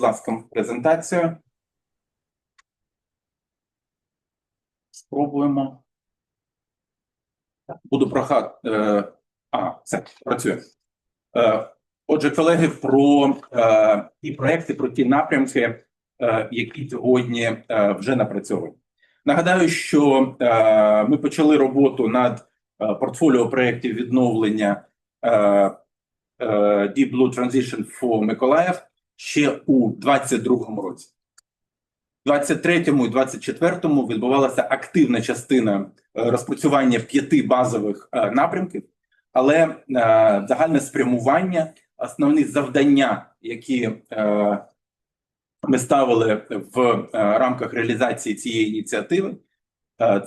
будь ласка, презентацію. Спробуємо. Буду прохати. Е, а, все, працює. Е, отже, колеги, про е, ті проекти, про ті напрямки, е, які сьогодні е, вже напрацьовані. Нагадаю, що е, ми почали роботу над е, портфоліо проєктів відновлення е, е, Deep Blue Transition for Миколаїв ще у 2022 році. У 23-му і 24-му відбувалася активна частина е, розпрацювання п'яти базових е, напрямків, але е, загальне спрямування, основні завдання, які ми ставили в рамках реалізації цієї ініціативи,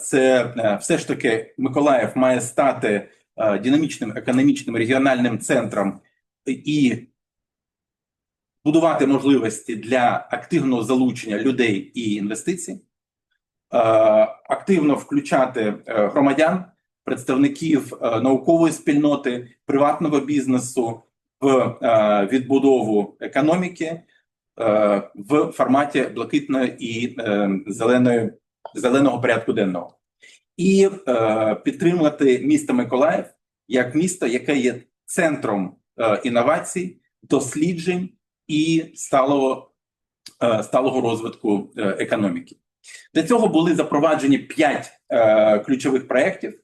це все ж таки Миколаїв має стати динамічним економічним регіональним центром і будувати можливості для активного залучення людей і інвестицій, е, активно включати е, громадян, представників е, наукової спільноти, приватного бізнесу в відбудову економіки в форматі блакитної і зеленої зеленого порядку денного, і е, підтримувати місто Миколаїв як місто, яке є центром е, інновацій, досліджень і сталого, е, сталого розвитку е, економіки. Для цього були запроваджені п'ять е, ключових проєктів.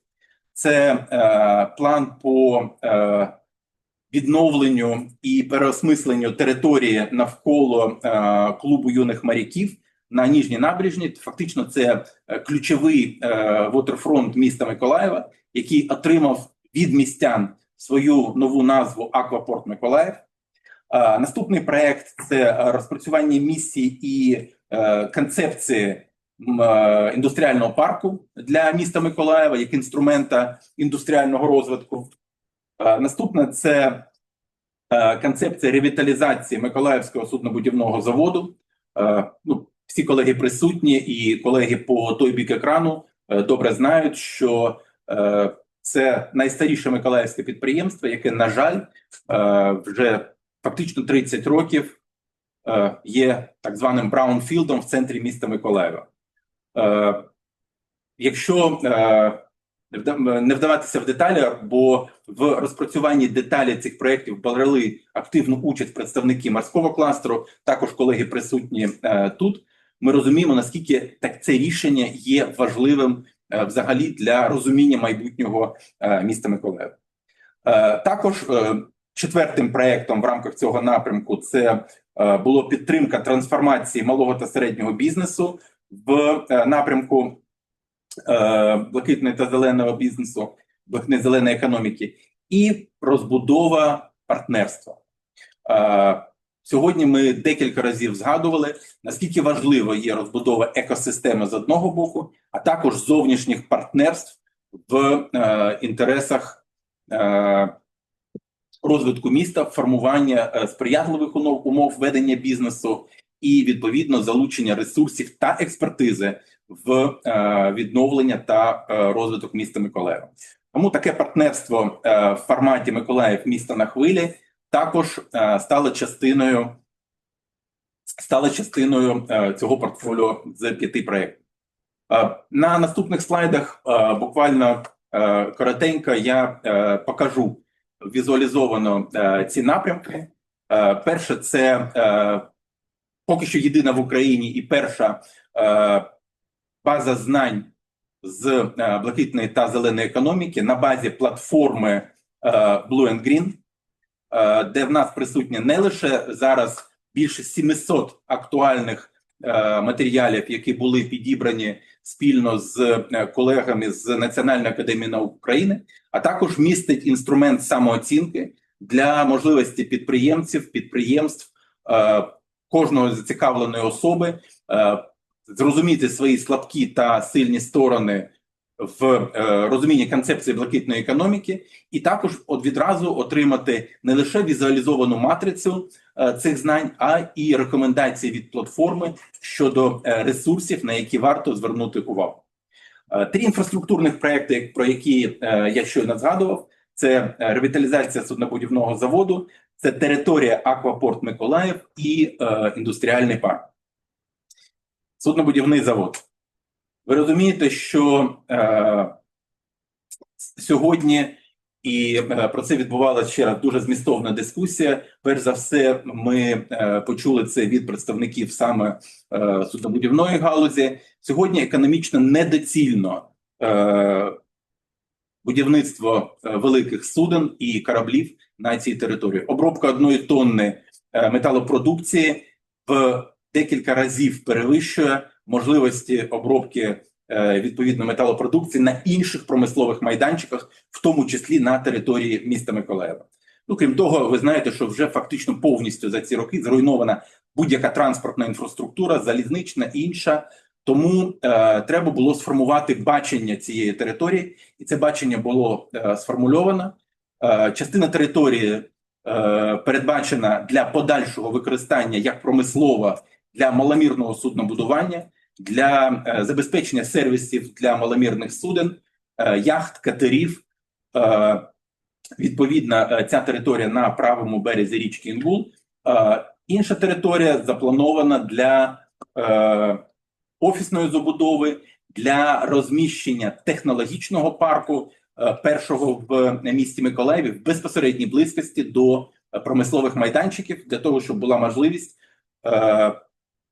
Це план по відновленню і переосмисленню території навколо клубу юних моряків на Ніжній набережні. Фактично, це ключовий вотерфронт міста Миколаєва, який отримав від містян свою нову назву Аквапорт Миколаїв. Е, Наступний проект це розпрацювання місії і е, концепції е, індустріального парку для міста Миколаєва як інструмента індустріального розвитку. Е, Наступне це е, концепція ревіталізації Миколаївського суднобудівного заводу. Е, Ну, всі колеги присутні і колеги по той бік екрану е, добре знають, що е, це найстаріше миколаївське підприємство, яке, на жаль, е, вже фактично 30 років е, є так званим браунфілдом в центрі міста Миколаєва. Е, Якщо е, не вдаватися в деталі, бо в розпрацюванні деталі цих проєктів брали активну участь представники морського кластеру, також колеги присутні тут. Ми розуміємо, наскільки так це рішення є важливим взагалі для розуміння майбутнього міста Миколаєва. Також четвертим проєктом в рамках цього напрямку це е, було підтримка трансформації малого та середнього бізнесу в е, напрямку е, блакитної та зеленого бізнесу, блакитної зеленої економіки, і розбудова партнерства. Сьогодні ми декілька разів згадували, наскільки важливо є розбудова екосистеми з одного боку, а також зовнішніх партнерств в інтересах розвитку міста, формування е, сприятливих умов, ведення бізнесу і відповідно залучення ресурсів та експертизи в е, відновлення та е, розвиток міста Миколаєва. Тому таке партнерство в форматі Миколаїв міста на хвилі також стало частиною стало частиною цього портфоліо з п'яти проєктів. На наступних слайдах буквально коротенько я покажу візуалізовано е, ці напрямки. Е, перше, це е, поки що єдина в Україні і перша база знань з блакитної та зеленої економіки на базі платформи Blue and Green, де в нас присутні не лише зараз більше 700 актуальних матеріалів, які були підібрані спільно з е, колегами з Національної академії наук України, а також містить інструмент самооцінки для можливості підприємців, підприємств, е, кожної зацікавленої особи е, зрозуміти свої слабкі та сильні сторони в е, розумінні концепції блакитної економіки, і також от відразу отримати не лише візуалізовану матрицю е, цих знань, а і рекомендації від платформи щодо е, ресурсів, на які варто звернути увагу. Е, Три інфраструктурних проекти, про які е, я щойно згадував, це е, ревіталізація суднобудівного заводу, Це територія Аквапорт Миколаїв і е, індустріальний парк. Суднобудівний завод. Ви розумієте, що е, сьогодні і е, про це відбувалася ще раз дуже змістовна дискусія. Перш за все, ми е, почули це від представників саме е, суднобудівної галузі. Сьогодні економічно недоцільно будівництво великих суден і кораблів на цій території. Обробка одної тонни металопродукції в декілька разів перевищує можливості обробки відповідно металопродукції на інших промислових майданчиках, в тому числі на території міста Миколаєва. Ну крім того, ви знаєте, що вже фактично повністю за ці роки зруйнована будь-яка транспортна інфраструктура, залізнична інша. Тому е, треба було сформувати бачення цієї території, і це бачення було е, сформульовано. Е, частина території е, передбачена для подальшого використання як промислова для маломірного суднобудування, для е, забезпечення сервісів для маломірних суден, е, яхт, катерів. Е, Відповідно, ця територія на правому березі річки Інгул. Інша територія запланована для офісної забудови, для розміщення технологічного парку першого в місті Миколаєві в безпосередній близькості до промислових майданчиків, для того, щоб була можливість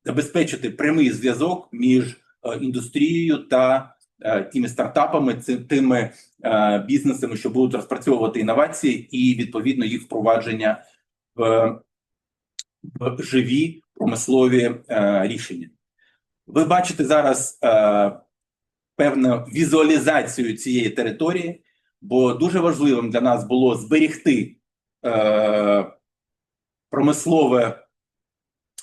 забезпечити прямий зв'язок між е, індустрією та е, тими стартапами, тими е, бізнесами, що будуть розпрацьовувати інновації, і відповідно їх впровадження в, в живі промислові рішення. Ви бачите зараз певну візуалізацію цієї території, бо дуже важливим для нас було зберегти е, промислове,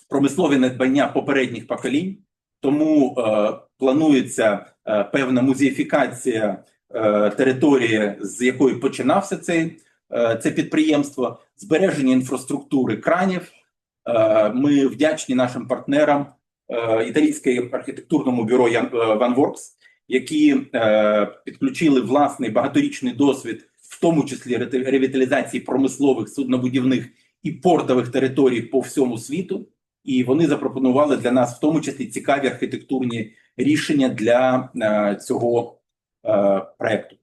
промислові надбання попередніх поколінь, тому е, планується е, певна музеїфікація е, території, з якої починався цей, е, це підприємство, збереження інфраструктури кранів. Е, ми вдячні нашим партнерам е, італійське архітектурному бюро Ян- е, які е, підключили власний багаторічний досвід, в тому числі ревіталізації промислових суднобудівних і портових територій по всьому світу. І вони запропонували для нас в тому числі цікаві архітектурні рішення для е, цього е, проекту.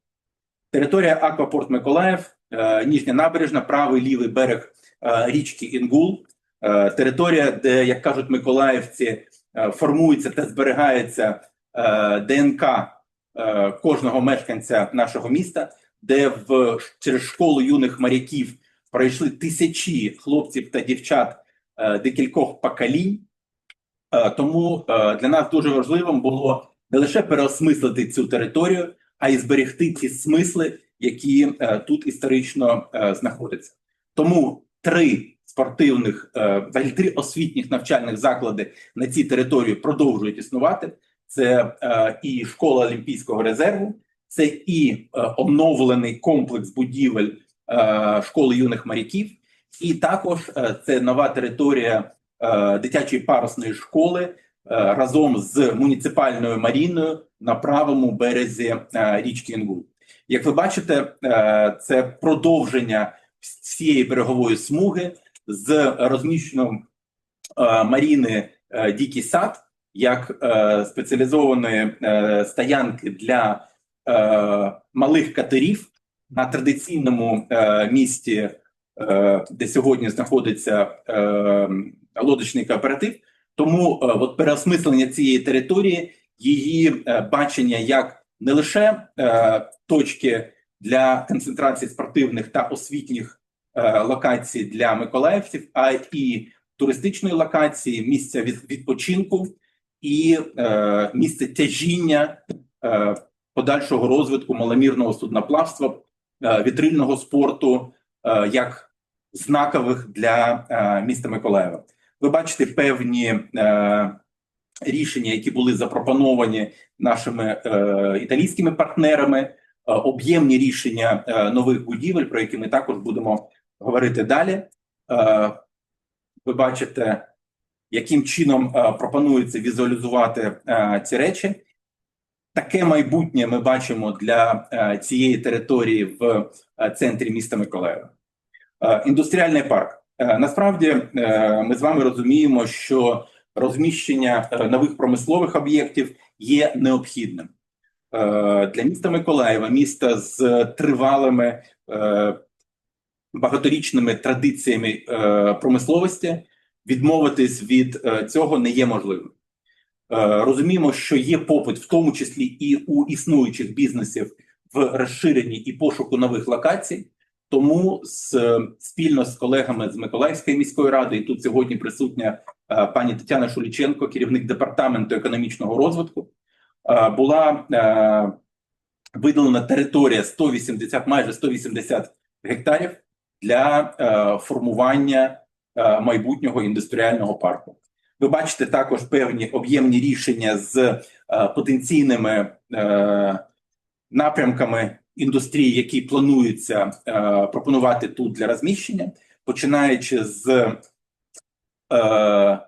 Територія Аквапорт Миколаїв, е, Ніжня набережна, правий лівий берег е, річки Інгул. Е, територія, де, як кажуть миколаївці, е, формується та зберігається е, ДНК е, кожного мешканця нашого міста, де в через школу юних моряків пройшли тисячі хлопців та дівчат декількох поколінь. Е, Тому е, для нас дуже важливим було не лише переосмислити цю територію, а й зберегти ті смисли, які е, тут історично е, знаходяться. Тому три спортивних, е, три освітніх навчальних заклади на цій території продовжують існувати. Це е, і школа Олімпійського резерву, це і е, оновлений комплекс будівель е, школи юних моряків, і також е, це нова територія е, дитячої парусної школи е, разом з муніципальною маріною на правому березі річки Інгул. Як ви бачите, це продовження всієї берегової смуги з розміщенням маріни Дикий сад як спеціалізованої стоянки для малих катерів на традиційному місті, де сьогодні знаходиться е, лодочний кооператив. Тому е, от переосмислення цієї території, її е, бачення як не лише е, точки для концентрації спортивних та освітніх е, локацій для миколаївців, а і туристичної локації, місця від, відпочинку і е, місце тяжіння е, подальшого розвитку маломірного судноплавства, е, вітрильного спорту е, як знакових для е, міста Миколаєва. Ви бачите певні е, рішення, які були запропоновані нашими е, італійськими партнерами, е, об'ємні рішення е, нових будівель, про які ми також будемо говорити далі. Е, ви бачите, яким чином е, пропонується візуалізувати е, ці речі. Таке майбутнє ми бачимо для е, цієї території в е, центрі міста Миколаєва. Е, індустріальний парк. Насправді ми з вами розуміємо, що розміщення нових промислових об'єктів є необхідним для міста Миколаєва, міста з тривалими багаторічними традиціями промисловості. Відмовитись від цього не є можливим. Розуміємо, що є попит, в тому числі і у існуючих бізнесів в розширенні і пошуку нових локацій. Тому з спільно з колегами з Миколаївської міської ради, і тут сьогодні присутня е, пані Тетяна Шуліченко, керівник департаменту економічного розвитку, е, була е, виділена територія 180, майже 180 гектарів для формування майбутнього індустріального парку. Ви бачите також певні об'ємні рішення з потенційними напрямками індустрії, які плануються е, пропонувати тут для розміщення, починаючи з е,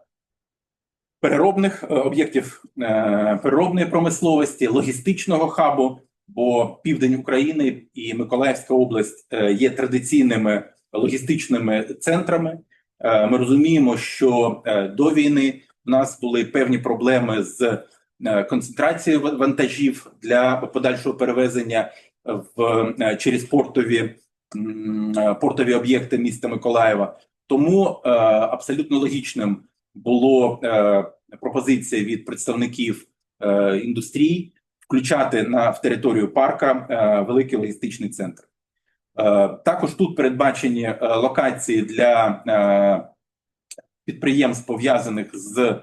переробних е, об'єктів е, переробної промисловості, логістичного хабу. Бо південь України і Миколаївська область е, є традиційними логістичними центрами. Е, ми розуміємо, що до війни у нас були певні проблеми з концентрацією вантажів для подальшого перевезення в е, через портові е, портові об'єкти міста Миколаєва. Тому е, абсолютно логічним було пропозиція від представників індустрії включати на в територію парка великий логістичний центр. Також тут передбачені локації для підприємств пов'язаних з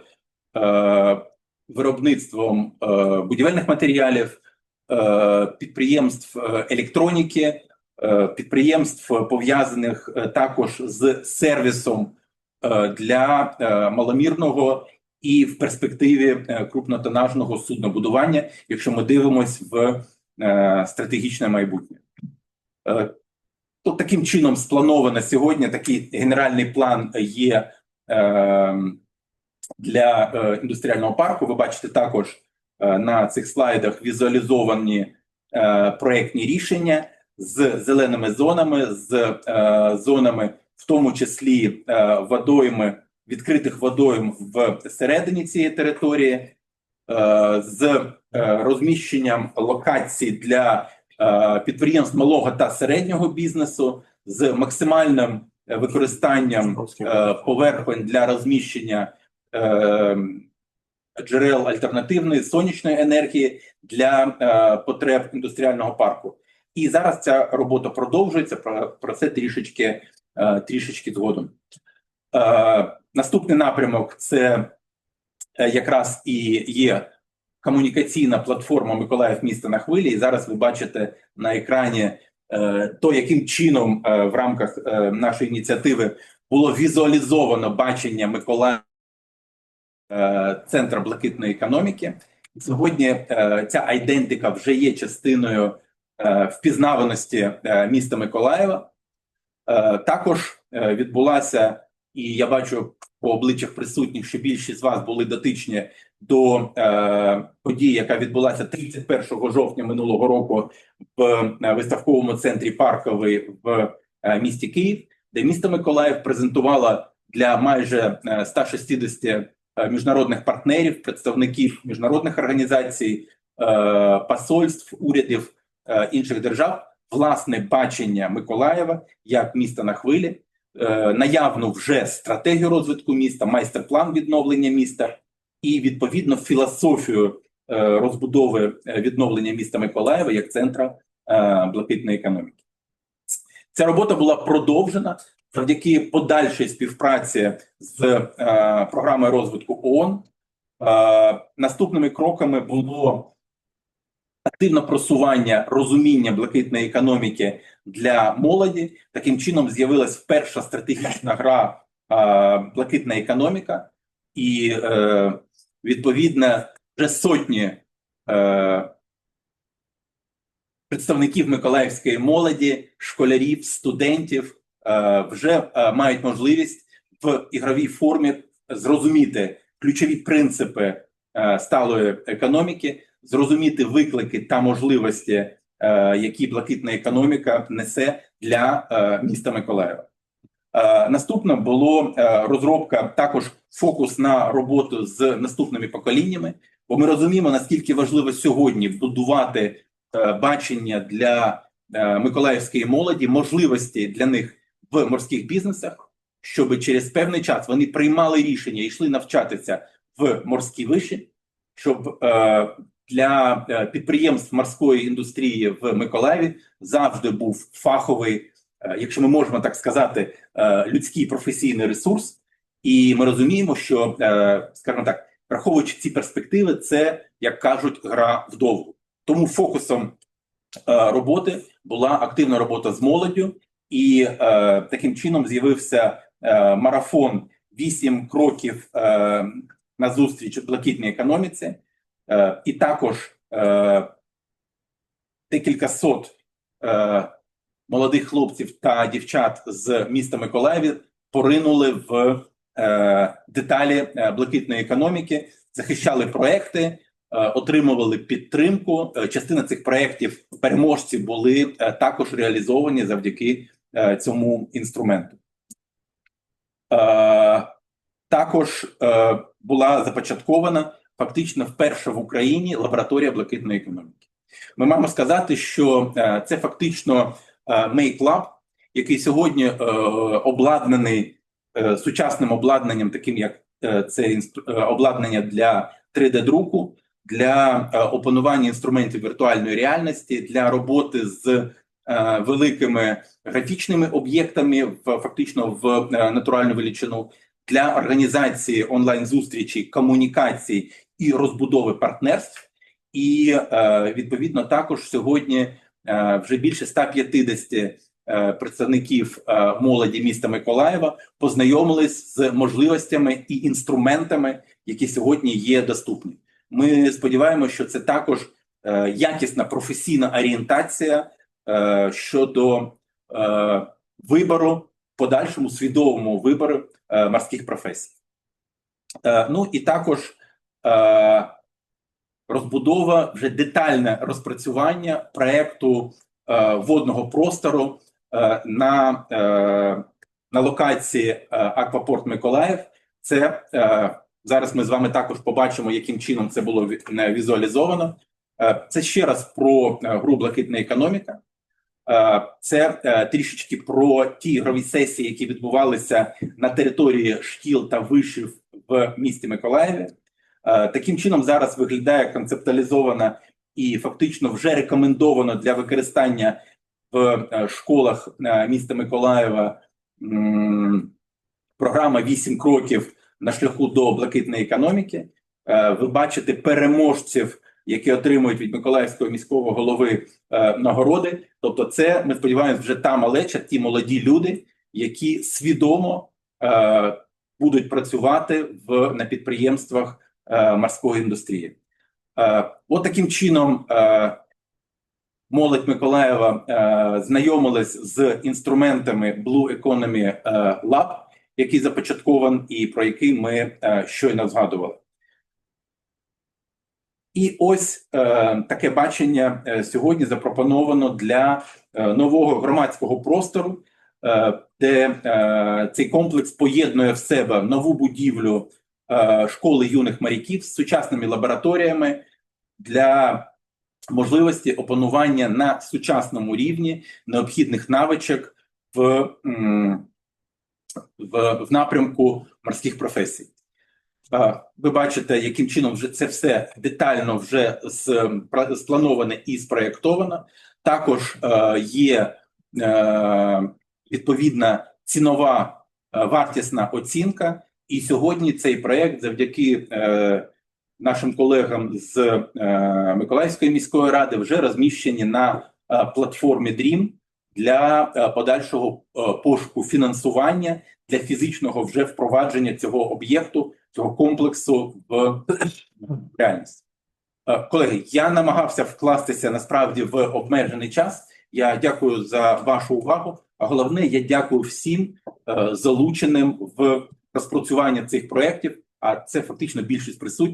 виробництвом будівельних матеріалів. Е, підприємств е, електроніки, е, підприємств пов'язаних також з сервісом для маломірного і в перспективі крупнотонажного суднобудування, якщо ми дивимося в стратегічне майбутнє. Тут таким чином сплановано сьогодні такий генеральний план є для індустріального парку. Ви бачите також Е, на цих слайдах візуалізовані е, проектні рішення з зеленими зонами, з е, зонами, в тому числі водойми, відкритих водойм всередині цієї території, з розміщенням локацій для підприємств малого та середнього бізнесу, з максимальним використанням поверхонь для розміщення джерел альтернативної сонячної енергії для е, потреб індустріального парку. І зараз ця робота продовжується. Про, про це трішечки е, трішечки згодом. Е, Наступний напрямок це е, якраз і є комунікаційна платформа Миколаїв міста на хвилі. І зараз ви бачите на екрані е, то, яким чином е, в рамках е, нашої ініціативи було візуалізовано бачення Миколаїв. Е, центра блакитної економіки. Сьогодні ця айдентика вже є частиною впізнаваності міста Миколаєва. Також відбулася, і я бачу по обличчях присутніх, що більшість з вас були дотичні до події, яка відбулася 31 жовтня минулого року в виставковому центрі Парковий в місті Київ, де місто Миколаїв презентувало для майже 160 Е, міжнародних партнерів, представників міжнародних організацій, е, посольств, урядів е, інших держав, власне бачення Миколаєва як міста на хвилі, наявну вже стратегію розвитку міста, майстер-план відновлення міста і відповідно філософію розбудови відновлення міста Миколаєва як центра блакитної економіки. Ця робота була продовжена завдяки подальшій співпраці з е, програмою розвитку ООН. Е, наступними кроками було активне просування розуміння блакитної економіки для молоді. Таким чином з'явилась перша стратегічна гра е, блакитна економіка, і е, відповідно вже сотні. Е, Представників миколаївської молоді, школярів, студентів Е, вже е, мають можливість в ігровій формі зрозуміти ключові принципи е, сталої економіки, зрозуміти виклики та можливості, які блакитна економіка несе для міста Миколаєва. Е, Наступне було е, розробка також фокус на роботу з наступними поколіннями, бо ми розуміємо, наскільки важливо сьогодні будувати е, бачення для е, миколаївської молоді, можливості для них в морських бізнесах, щоб через певний час вони приймали рішення і йшли навчатися в морські виші, щоб е, для е, підприємств морської індустрії в Миколаєві завжди був фаховий, е, якщо ми можемо так сказати, е, людський професійний ресурс. І ми розуміємо, що, скажімо так, враховуючи ці перспективи, це як кажуть, гра вдовгу. Тому фокусом роботи була активна робота з молоддю, і таким чином з'явився марафон «Вісім кроків на зустріч у блакитній економіці, е, і також е, декілька сот е, молодих хлопців та дівчат з міста Миколаєві поринули в е, деталі блакитної економіки, захищали проекти, отримували підтримку. Частина цих проєктів переможці були також реалізовані завдяки цьому інструменту. Також була започаткована фактично вперше в Україні лабораторія блакитної економіки. Ми маємо сказати, що е, це фактично е, Lab, який сьогодні е, обладнаний сучасним обладнанням, таким як це обладнання для 3D-друку, для опанування інструментів віртуальної реальності, для роботи з великими графічними об'єктами, фактично в натуральну величину, для організації онлайн зустрічей, комунікацій і розбудови партнерств. І е, відповідно також сьогодні е, вже більше 150 е, представників молоді міста Миколаєва познайомились з можливостями і інструментами, які сьогодні є доступні. Ми сподіваємося, що це також якісна професійна орієнтація щодо вибору, подальшому свідомому вибору морських професій. Ну і також розбудова, вже детальне розпрацювання проекту е, водного простору е, на, е, на локації е, Аквапорт Миколаїв. Це е, зараз ми з вами також побачимо, яким чином це було е, візуалізовано. Е, це ще раз про е, гру блакитна економіка. Е, Це е, трішечки про ті ігрові сесії, які відбувалися на території шкіл та вишів в місті Миколаєві. Е, Таким чином зараз виглядає концептуалізована і фактично вже рекомендовано для використання в е, школах е, міста Миколаєва програма «8 кроків на шляху до блакитної економіки. Ви бачите переможців, які отримують від Миколаївського міського голови нагороди. Тобто, це ми сподіваємось, вже та малеча, ті молоді люди, які свідомо будуть працювати в на підприємствах морської індустрії. Е, от таким чином е, молодь Миколаєва е, знайомилась з інструментами Blue Economy е, Lab, який започаткований і про який ми е, щойно згадували. І ось е, таке бачення е, сьогодні запропоновано для е, нового громадського простору, е, де е, цей комплекс поєднує в себе нову будівлю е, школи юних моряків з сучасними лабораторіями для можливості опанування на сучасному рівні необхідних навичок в, в, в напрямку морських професій. Е, Ви бачите, яким чином вже це все детально вже сплановане і спроєктовано. Також е, є е, відповідна цінова е, вартісна оцінка. І сьогодні цей проєкт завдяки е, нашим колегам з е, Миколаївської міської ради вже розміщені на е, платформі DREAM для е, подальшого е, пошуку фінансування для фізичного вже впровадження цього об'єкту, цього комплексу в реальність. Е, Колеги, я намагався вкластися насправді в обмежений час. Я дякую за вашу увагу. А головне, я дякую всім е, залученим в розпрацювання цих проєктів. А це фактично більшість присутніх.